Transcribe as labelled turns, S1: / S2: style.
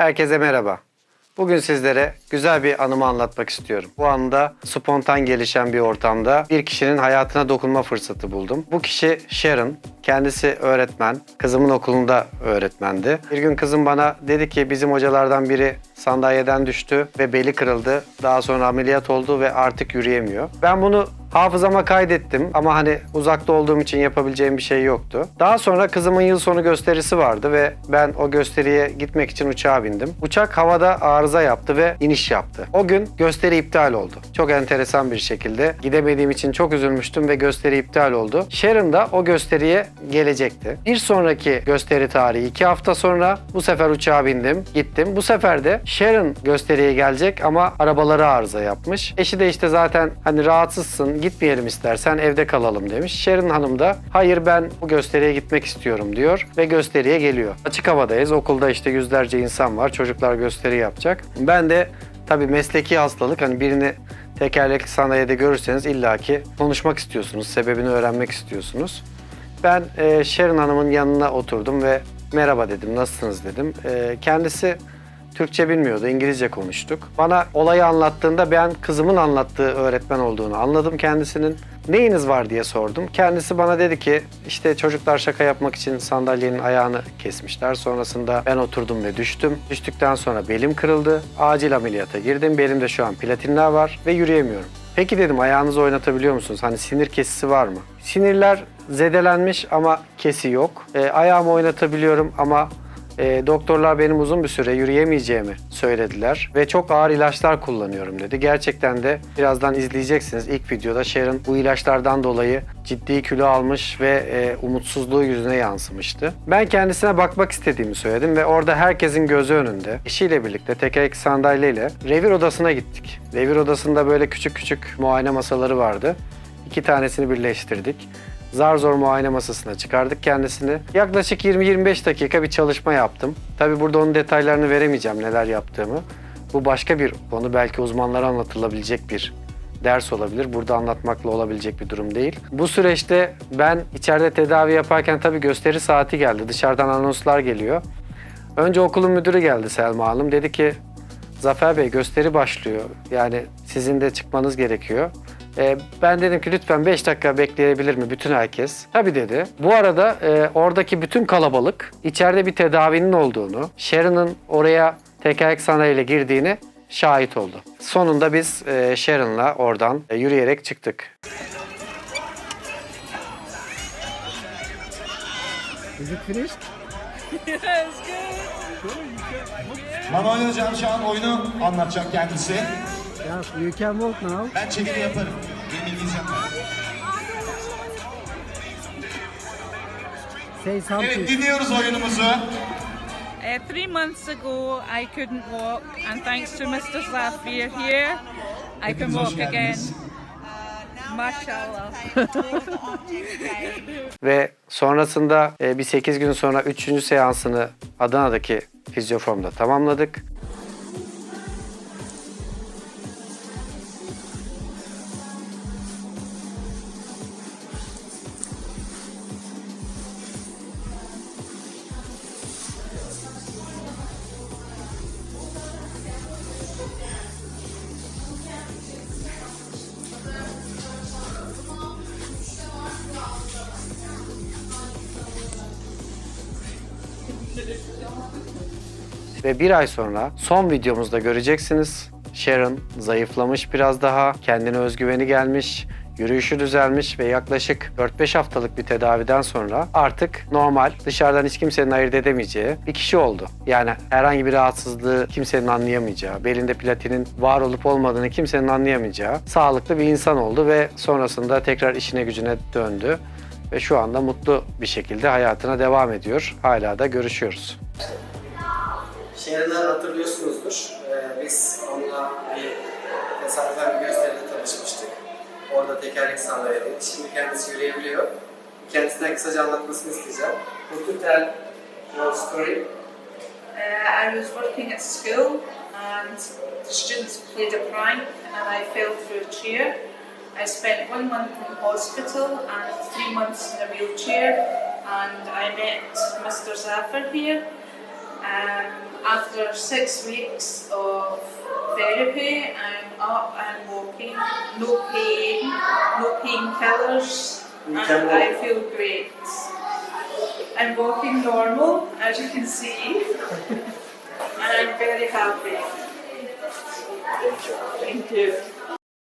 S1: Herkese merhaba. Bugün sizlere güzel bir anımı anlatmak istiyorum. Bu anda spontan gelişen bir ortamda bir kişinin hayatına dokunma fırsatı buldum. Bu kişi Sharon. Kendisi öğretmen. Kızımın okulunda öğretmendi. Bir gün kızım bana dedi ki bizim hocalardan biri sandalyeden düştü ve beli kırıldı. Daha sonra ameliyat oldu ve artık yürüyemiyor. Ben bunu hafızama kaydettim ama hani uzakta olduğum için yapabileceğim bir şey yoktu. Daha sonra kızımın yıl sonu gösterisi vardı ve ben o gösteriye gitmek için uçağa bindim. Uçak havada arıza yaptı ve iniş yaptı. O gün gösteri iptal oldu. Çok enteresan bir şekilde. Gidemediğim için çok üzülmüştüm ve gösteri iptal oldu. Sharon da o gösteriye gelecekti. Bir sonraki gösteri tarihi iki hafta sonra bu sefer uçağa bindim, gittim. Bu sefer de Sharon gösteriye gelecek ama arabaları arıza yapmış. Eşi de işte zaten hani rahatsızsın gitmeyelim istersen evde kalalım demiş. Sharon Hanım da hayır ben bu gösteriye gitmek istiyorum diyor ve gösteriye geliyor. Açık havadayız. Okulda işte yüzlerce insan var. Çocuklar gösteri yapacak. Ben de tabii mesleki hastalık hani birini tekerlekli sandalyede görürseniz illaki konuşmak istiyorsunuz. Sebebini öğrenmek istiyorsunuz. Ben e, Sharon Hanım'ın yanına oturdum ve merhaba dedim, nasılsınız dedim. E, kendisi Türkçe bilmiyordu, İngilizce konuştuk. Bana olayı anlattığında ben kızımın anlattığı öğretmen olduğunu anladım kendisinin. Neyiniz var diye sordum. Kendisi bana dedi ki işte çocuklar şaka yapmak için sandalyenin ayağını kesmişler. Sonrasında ben oturdum ve düştüm. Düştükten sonra belim kırıldı. Acil ameliyata girdim. Belimde şu an platinler var ve yürüyemiyorum. Peki dedim ayağınızı oynatabiliyor musunuz? Hani sinir kesisi var mı? Sinirler zedelenmiş ama kesi yok. E, ayağımı oynatabiliyorum ama e, doktorlar benim uzun bir süre yürüyemeyeceğimi söylediler ve çok ağır ilaçlar kullanıyorum dedi. Gerçekten de birazdan izleyeceksiniz ilk videoda Sharon bu ilaçlardan dolayı ciddi kilo almış ve e, umutsuzluğu yüzüne yansımıştı. Ben kendisine bakmak istediğimi söyledim ve orada herkesin gözü önünde eşiyle birlikte tekerlekli sandalyeyle revir odasına gittik. Revir odasında böyle küçük küçük muayene masaları vardı. İki tanesini birleştirdik. Zar zor muayene masasına çıkardık kendisini. Yaklaşık 20-25 dakika bir çalışma yaptım. Tabi burada onun detaylarını veremeyeceğim neler yaptığımı. Bu başka bir konu belki uzmanlara anlatılabilecek bir ders olabilir. Burada anlatmakla olabilecek bir durum değil. Bu süreçte ben içeride tedavi yaparken tabii gösteri saati geldi. Dışarıdan anonslar geliyor. Önce okulun müdürü geldi Selma Hanım. Dedi ki Zafer Bey gösteri başlıyor. Yani sizin de çıkmanız gerekiyor. Ee, ben dedim ki lütfen 5 dakika bekleyebilir mi bütün herkes? Tabii dedi. Bu arada e, oradaki bütün kalabalık içeride bir tedavinin olduğunu, Sharon'ın oraya tekerlek sandalyeyle girdiğini şahit oldu. Sonunda biz e, Sharon'la oradan e, yürüyerek çıktık.
S2: Is it finished?
S3: Manuel Hocam şu an oyunu anlatacak kendisi.
S2: Yeah, you can walk now.
S3: Ben çeviri yaparım. Benim İngilizcem var.
S2: Say something.
S3: Evet dinliyoruz oyunumuzu.
S4: Uh, three months ago, I couldn't walk, and thanks to Mr. Zafir here, I can
S3: Hepiniz hoş
S4: walk again.
S3: geldiniz.
S4: Mashallah.
S1: Ve sonrasında e, bir 8 gün sonra 3. seansını Adana'daki fizyoformda tamamladık. Ve bir ay sonra son videomuzda göreceksiniz. Sharon zayıflamış biraz daha, kendine özgüveni gelmiş, yürüyüşü düzelmiş ve yaklaşık 4-5 haftalık bir tedaviden sonra artık normal, dışarıdan hiç kimsenin ayırt edemeyeceği bir kişi oldu. Yani herhangi bir rahatsızlığı kimsenin anlayamayacağı, belinde platinin var olup olmadığını kimsenin anlayamayacağı sağlıklı bir insan oldu ve sonrasında tekrar işine gücüne döndü ve şu anda mutlu bir şekilde hayatına devam ediyor. Hala da görüşüyoruz. Sharon'ı hatırlıyorsunuzdur. Ee, biz onunla bir tesadüfen bir gösteride tanışmıştık. Orada tekerlek sandalyedeydi. Şimdi kendisi yürüyebiliyor. Kendisine kısaca anlatmasını isteyeceğim. Would you tell your story?
S4: Uh, I was working at school, and the students played a prank, and I fell through a chair. I spent one month in hospital and three months in a wheelchair, and I met Mr. Zafir here. Um, after six weeks of therapy, I'm up and walking, no pain, no painkillers, and I feel great. I'm walking normal, as you can see, and I'm very happy. Thank you.